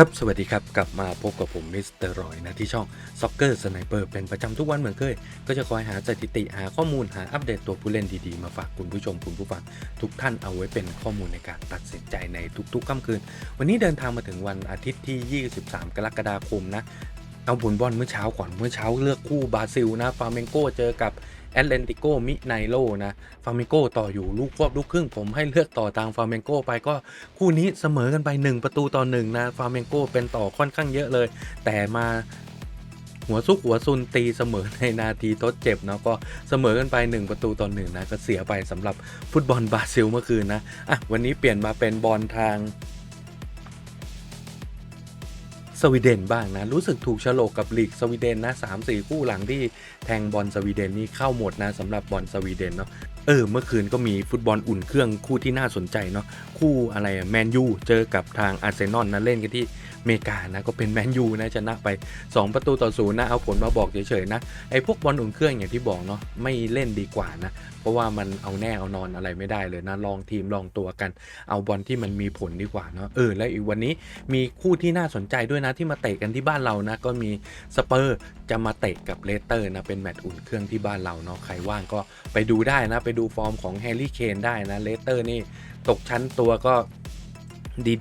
ครับ สวัสดีครับ กลับมาพบกับผมมิสเตอร์รอยนะ ที่ช่อง Soccer Sniper เป็นประจำทุกวันเหมือนเคย ก็จะคอยหาสถิติหาข้อมูลหาอัปเดตตัวผู้เล่นดีๆ มาฝากคุณผู้ชมคุณผู้ฟัง ทุกท่านเอาไว้เป็นข้อมูลในการตัดสินใจในทุกๆค่ำคืน วันนี้เดินทางมาถึงวันอาทิตย์ที่ 23 กรกฎาคมนะเอาผลบอลเมื่อเช้าก่อนเมื่อเช้าเลือกคู่บราซิลนะฟาเมนโกเจอกับ แอตเลนติโกมิไนโลนะฟาเมนโกต่ออยู่ลูกควบลูกครึ่งผมให้เลือกต่อทางฟาร์เมนโกไปก็คู่นี้เสมอกันไป 1 ประตูต่อ1นะฟาร์เมนโกเป็นต่อค่อนข้างเยอะเลย แต่มาหัวซุกหัวซุนตีเสมอในนาทีทดเจ็บเนาะก็เสมอกันไป 1 ประตูต่อ1นะก็เสียไปสำหรับฟุตบอลบราซิลเมื่อคืนนะอะวันนี้เปลี่ยนมาเป็นบอลทาง สวีเดนบ้างนะ รู้สึกถูกฉลกกับลีกสวีเดนนะสามสี่คู่หลังที่แทงบอลสวีเดนนี่เข้าหมดนะสำหรับบอลสวีเดนเนาะ เออ เมื่อคืนก็มีฟุตบอลอุ่นเครื่องคู่ที่น่าสนใจเนาะคู่อะไรแมนยูเจอกับทางอาร์เซนอลนะเล่นกันที่เมกานะก็เป็นแมนยูนะชนะไป 2 ประตูต่อศูนย์นะเอาผลมาบอกเฉยๆนะไอ้พวกบอลอุ่นเครื่องอย่างที่บอกเนาะไม่เล่นดีกว่านะเพราะว่ามันเอาแน่เอานอนอะไรไม่ได้เลยนะลองทีมลองตัวกัน เอาบอลที่มันมีผลดีกว่าเนาะเออแล้วอีกวันนี้มีคู่ที่น่าสนใจด้วยนะที่มาเตะกันที่บ้านเรานะก็มีสเปอร์จะมาเตะกับเลสเตอร์นะเป็นแมตช์อุ่นเครื่องที่บ้านเราเนาะใครว่างก็ไปดูได้นะไปดูฟอร์มของแฮร์รี่เคนได้นะเลสเตอร์นี่ตกชั้นตัวก็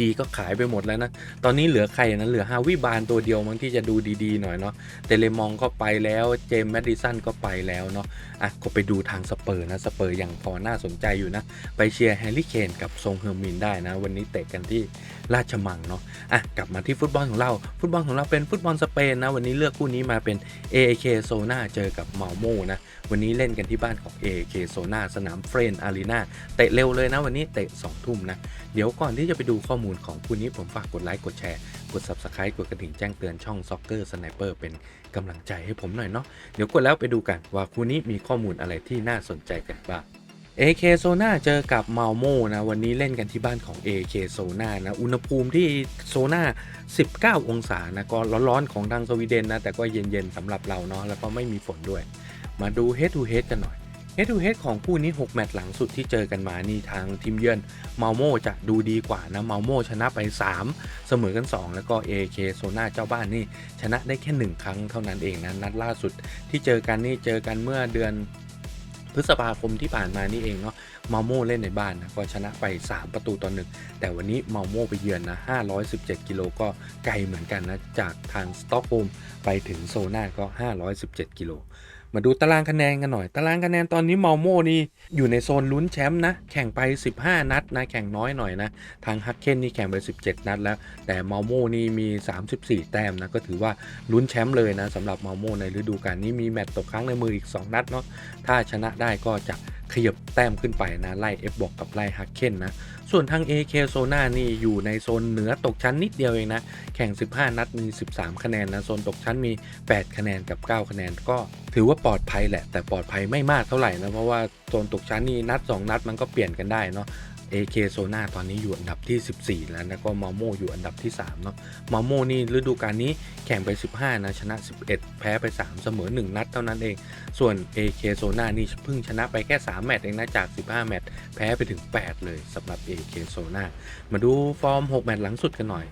ดีๆ ก็ขายไปหมดแล้วนะ ตอนนี้เหลือใครนะเหลือฮาวิบานตัวเดียวมั้งที่จะดูดีๆหน่อยเนาะเตเลมองก็ไปแล้วเจมส์แมดดิสันก็ไปแล้วเนาะอะก็ไปดูทางสเปอร์นะสเปอร์ยังพอน่าสนใจอยู่นะ ไปเชียร์แฮร์รี่เคนกับทรงเฮอร์มินได้นะ วันนี้เตะกันที่ราชมังเนาะอะกลับมาที่ฟุตบอลของเรา ฟุตบอลของเราเป็นฟุตบอลสเปนนะวันนี้เลือกคู่นี้มาเป็น AAK โซนาเจอกับเมาโมนะวันนี้เล่นกันที่บ้านของ AAK โซนาสนามเฟรนอารีนาเตะเร็วเลยนะวันนี้เตะ2ทุ่มนะเดี๋ยวก่อนที่จะไปดูข้อมูลของคู่นี้ผมฝากกดไลค์กดแชร์ กด Subscribe กดกระดิ่งแจ้งเตือนช่อง Soccer Sniper เป็นกำลังใจให้ผมหน่อยเนาะเดี๋ยวกดแล้วไปดูกันว่าคู่นี้มีข้อมูลอะไรที่น่าสนใจกันบ้าง AK โซนาเจอกับเมาโมนะวันนี้เล่นกันที่บ้านของ AK โซนานะอุณหภูมิที่โซนา19 องศานะก็ร้อนๆของทางสวีเดนนะแต่ก็เย็นๆสำหรับเราเนาะแล้วก็ไม่มีฝนด้วย มาดู head to head กันหน่อย head to head ของคู่นี้ 6 แมตช์หลังสุดที่เจอกันมานี่ทางทีมเยือนเมาโมจะดูดีกว่านะเมาโมชนะไป 3 เสมอกัน 2 แล้วก็ AK โซนาเจ้าบ้านนี่ ชนะได้แค่ 1 ครั้งเท่านั้นเองนะนัดล่าสุดที่เจอกันนี่เจอกันเมื่อเดือนพฤษภาคมที่ผ่านมานี่เองเนาะมาโมเล่นในบ้านนะก็ชนะไป 3 ประตูต่อหนึ่งแต่วันนี้มาโมไปเยือนนะ517 กิโลก็ไกลเหมือนกันนะจากทางสต็อกโฮล์มไปถึงโซนาก็ 517 กิโล มาดูตารางคะแนนกันหน่อย ตารางคะแนนตอนนี้มาโม่นี่อยู่ในโซนลุ้นแชมป์นะ แข่งไป 15 นัดนะ แข่งน้อยหน่อยนะ ทางฮักเคนนี่แข่งไป 17 นัดแล้ว แต่มาโม่นี่มี 34 แต้มนะ ก็ถือว่าลุ้นแชมป์เลยนะสำหรับมาโม่ในฤดูกาลนี้มีแมตต์ตกครั้งในมืออีก 2 นัดเนาะ ถ้าชนะได้ก็จะ ขยับแต้มขึ้นไปนะ ไล่ F บอกกับไล่ฮักเคนนะ ส่วนทาง AK โซนานี่อยู่ในโซนเหนือตกชั้นนิดเดียวเองนะ แข่ง 15 นัดมี 13 คะแนนนะ โซนตกชั้นมี 8 คะแนนกับ 9 คะแนนก็ถือว่าปลอดภัยแหละ แต่ปลอดภัยไม่มากเท่าไหร่นะ เพราะว่าโซนตกชั้นนี่นัด 2 นัดมันก็เปลี่ยนกันได้เนาะ AK โซนาตอนนี้อยู่อันดับที่ 14 แล้วนะก็มาโมอยู่อันดับที่3เนาะมาโมนี่ฤดูกาลนี้แข่งไป 15 นะ ชนะ 11 แพ้ไป 3 เสมอ 1 นัดเท่านั้นเอง ส่วน AK โซนานี่เพิ่งชนะไปแค่ 3 แมตช์เองนะจาก 15 แมตช์แพ้ไปถึง 8 เลยสำหรับ AK โซนามาดูฟอร์ม 6 แมตช์หลังสุดกันหน่อย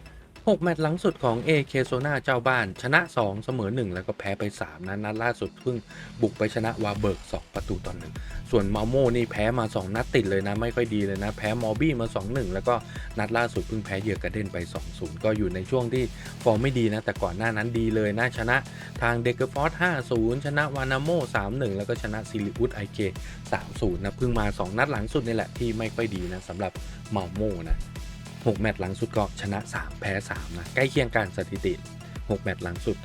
6 แมตช์หลังสุดของ AK โซนาเจ้าบ้าน ชนะ 2 เสมอ 1 แล้วก็แพ้ไป 3นะนัดล่าสุดเพิ่งบุกไปชนะวาเบิร์ก 2 ประตูต่อหนึ่งส่วนมาโมนี่แพ้มา 2 นัดติดเลยนะ ไม่ค่อยดีเลยนะ แพ้มอบี้มา 2-1 แล้วก็นัดล่าสุดเพิ่งแพ้เยือกระเด็นไป 2-0 ก็อยู่ในช่วงที่ฟอร์มไม่ดีนะ แต่ก่อนหน้านั้นดีเลยนะ ชนะทางเดกฟอร์ด5-0 ชนะวานาโม 3-1 แล้วก็ชนะซิลิอุสไอเค3-0นะเพิ่งมา 2 นัดหลังสุดนี่แหละที่ไม่ค่อยดีนะสำหรับมาโมนะ 6 แมตช์หลังสุดก็ชนะ 3 แพ้3นะใกล้เคียงกันสถิติ 6 แมตช์หลังสุด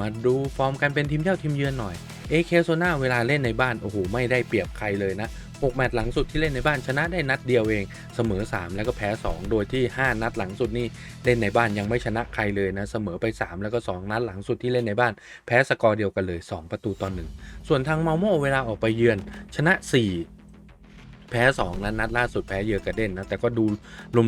มาดูฟอร์มการเป็นทีมเจ้าทีมเยือนหน่อย AK โซนาเวลาเล่นในบ้านโอ้โหไม่ได้เปรียบใครเลยนะ 6 แมตช์หลังสุดที่เล่นในบ้านชนะได้นัดเดียวเองเสมอ 3 แล้วก็แพ้ 2 โดยที่ 5 นัดหลังสุดนี่เล่นในบ้านยังไม่ชนะใครเลยนะเสมอไป 3 แล้วก็ 2 นัดหลังสุดที่เล่นในบ้าน แพ้สกอร์เดียวกันเลย 2 ประตูต่อ1ส่วนทางเมาโมเวลาออกไปเยือนชนะ 4 แพ้2นั้นนัดล่าสุดแพ้เยือกระเด้นนะแต่ก็ดู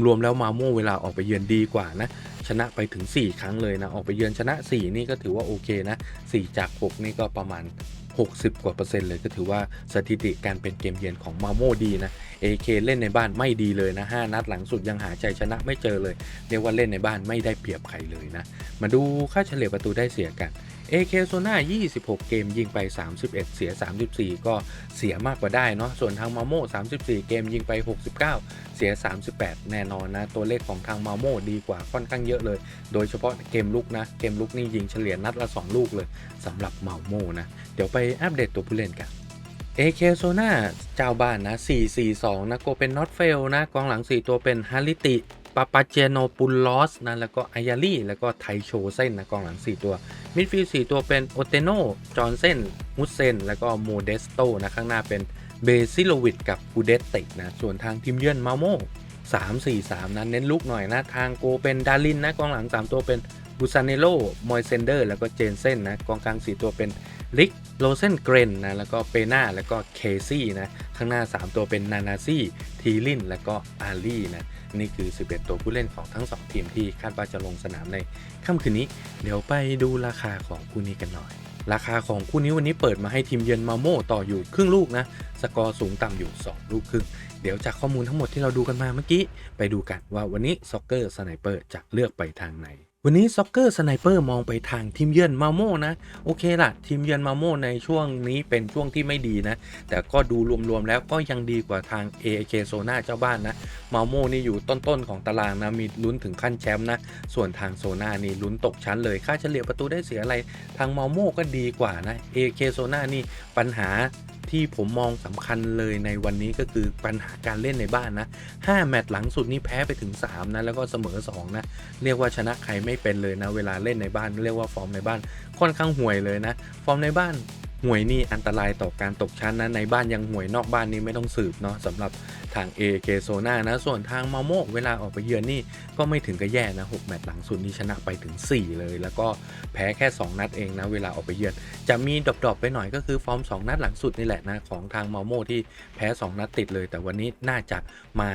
รวมๆแล้วมาโมเวลาออกไปเยือนดีกว่านะชนะไปถึง 4 ครั้งเลยนะออกไปเยือนชนะ 4 นี่ก็ถือว่าโอเคนะ 4 จาก 6 นี่ก็ประมาณ 60 กว่าเปอร์เซ็นต์เลยก็ถือว่าสถิติการเป็นเกมเยือนของมาโมดีนะ AK เล่นในบ้านไม่ดีเลยนะ 5 นัดหลังสุดยังหาใจชนะไม่เจอเลย เรียกว่าเล่นในบ้านไม่ได้เปรียบใครเลยนะ มาดูค่าเฉลี่ยประตูได้เสียกัน AK โซน่า26 เกมยิงไป 31 เสีย 34 ก็เสียมากกว่าได้เนาะ ส่วนทางมาโม่34 เกมยิงไป 69 เสีย 38 แน่นอนนะ ตัวเลขของทางมาโม่ดีกว่าค่อนข้างเยอะเลย โดยเฉพาะเกมลุกนะ เกมลุกนี่ยิงเฉลี่ยนัดละ 2 ลูกเลยสำหรับมาโม่นะ เดี๋ยวไปอัปเดตตัวผู้เล่นกัน AK โซน่าเจ้าบ้านนะ 442 นะโกเป็นน็อตเฟลนะ กองหลัง 4 ตัวเป็นฮาริติปาปาเจโนปุลลอสนะ แล้วก็อายาลี่ แล้วก็ไทโชเส้นนะ กองหลัง 4 ตัว มิดฟิลด์4ตัวเป็นโอเตโนจอห์นเซนมุสเซน แล้วก็โมเดสโตนะข้างหน้าเป็นเบซิโลวิดกับกูเดตติกนะ ส่วนทางทีมเยือนมาโม3 4 3 นั้นเน้นลุกหน่อยนะ ทางโกเป็นดารินนะกองหลัง 3 ตัวเป็นบูซานเนโลมอยเซนเดอร์ แล้วก็เจนเซนนะกองกลาง 4 ตัวเป็นลิก โรเซนเกรนนะแล้วก็เปนาแล้วก็เคซี่นะข้างหน้า 3 ตัวเป็นนานาซี่ทีลินแล้วก็อาลีนะนี่คือ 11 ตัวผู้เล่นของทั้ง 2 ทีมที่คาดว่าจะลงสนามในค่ำคืนนี้ เดี๋ยวไปดูราคาของคู่นี้กันหน่อย ราคาของคู่นี้วันนี้เปิดมาให้ทีมเยือนมาโม่ต่ออยู่ครึ่งลูกนะสกอร์สูงต่ำอยู่ 2 ลูกครึ่งเดี๋ยวจากข้อมูลทั้งหมดที่เราดูกันมาเมื่อกี้ ไปดูกันว่าวันนี้ซ็อกเกอร์สไนเปอร์จะเลือกไปทางไหน วันนี้ซ็อกเกอร์สไนเปอร์มองไปทางทีมเยือนมาโม่นะ โอเคล่ะ ทีมเยือนมาโม่ในช่วงนี้เป็นช่วงที่ไม่ดีนะ แต่ก็ดูรวมๆแล้วก็ยังดีกว่าทาง AAK โซนาเจ้าบ้านนะมาโม่นี่อยู่ต้นๆของตารางนะมีลุ้นถึงขั้นแชมป์นะ ส่วนทางโซนานี่ลุ้นตกชั้นเลยค่าเฉลี่ยประตูได้เสียอะไร ทางมาโม่ก็ดีกว่านะ AAK โซนานี่ปัญหา ที่ผมมองสำคัญเลยในวันนี้ก็คือปัญหาการเล่นในบ้านนะ 5 แมตช์หลังสุดนี่แพ้ไปถึง 3 นะ แล้วก็เสมอ 2 นะ เรียกว่าชนะใครไม่เป็นเลยนะ เวลาเล่นในบ้าน เรียกว่าฟอร์มในบ้านค่อนข้างห่วยเลยนะ ฟอร์มในบ้านห่วยนี่อันตรายต่อการตกชั้นนะในบ้านยังห่วยนอกบ้านนี่ไม่ต้องสืบเนาะสำหรับ ทาง AK โซนานะ ส่วนทางมาโมเวลาออกไปเยือนนี่ก็ไม่ถึงกับแย่นะ6แมตช์หลังสุดนี่ชนะไปถึง 4 เลย แล้วก็แพ้แค่ 2 นัดเองนะเวลาออกไปเยือน จะมีดรอปๆไปหน่อยก็คือฟอร์ม 2 นัดหลังสุดนี่แหละนะของทางมาโมที่แพ้ 2 นัดติดเลย แต่วันนี้น่าจะมา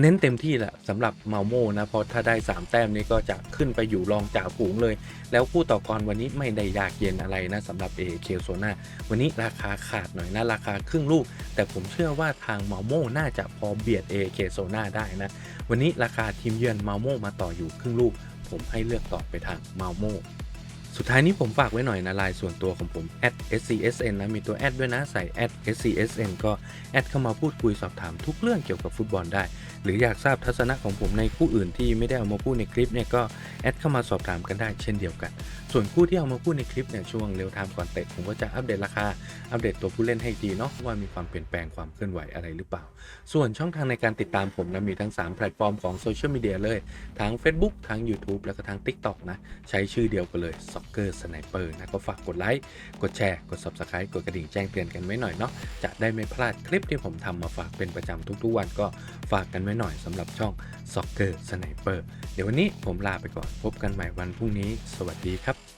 เน้นเต็มที่แหละสำหรับเมาโมนะเพราะถ้าได้ 3 แต้มนี้ก็จะขึ้นไปอยู่รองจ่าฝูงเลย แล้วคู่ต่อกรวันนี้ไม่ได้ยากเย็นอะไรนะสำหรับเอเคโซนาวันนี้ราคาขาดหน่อยนะราคาครึ่งลูก แต่ผมเชื่อว่าทางเมาโมน่าจะพอเบียดเอเคโซนาได้นะ วันนี้ราคาทีมเยือนมาโมมาต่ออยู่ครึ่งลูก ผมให้เลือกต่อไปทางเมาโม สุดท้ายนี้ผมฝากไว้หน่อยนะลน์ส่วนตัวของผม @scsn นะมีตัวแอดด้วยนะใส่ @scsn ก็แอดเข้ามาพูดคุยสอบถามทุกเรื่องเกี่ยวกับฟุตบอลได้ หรืออยากทราบทัศนะของผมในคู่อื่นที่ไม่ได้เอามาพูดในคลิปเนี่ยก็แอดเข้ามาสอบถามกันได้เช่นเดียวกัน ส่วนคู่ที่เอามาพูดในคลิปเนี่ยช่วงเร็วไทม์ก่อนเตะผมก็จะอัปเดตราคาอัปเดตตัวผู้เล่นให้ดีเนาะว่ามีความเปลี่ยนแปลงความเคลื่อนไหวอะไรหรือเปล่า ส่วนช่องทางในการติดตามผมนะมีทั้ง 3 แพลตฟอร์มของโซเชียลมีเดียเลยทั้ง Facebook ทั้ง YouTube แล้วก็ทั้ง TikTok นะใช้ชื่อเดียวกันเลยเกอร์สไนเปอร์นะก็ฝากกดไลค์กดแชร์กด Subscribe กดกระดิ่งแจ้งเตือนกันไว้หน่อยเนาะจะได้ไม่พลาดคลิปที่ผมทำมาฝากเป็นประจำทุกๆวันก็ฝากกันไว้หน่อยสำหรับช่องสกอร์สไนเปอร์เดี๋ยววันนี้ผมลาไปก่อนพบกันใหม่วันพรุ่งนี้ สวัสดีครับ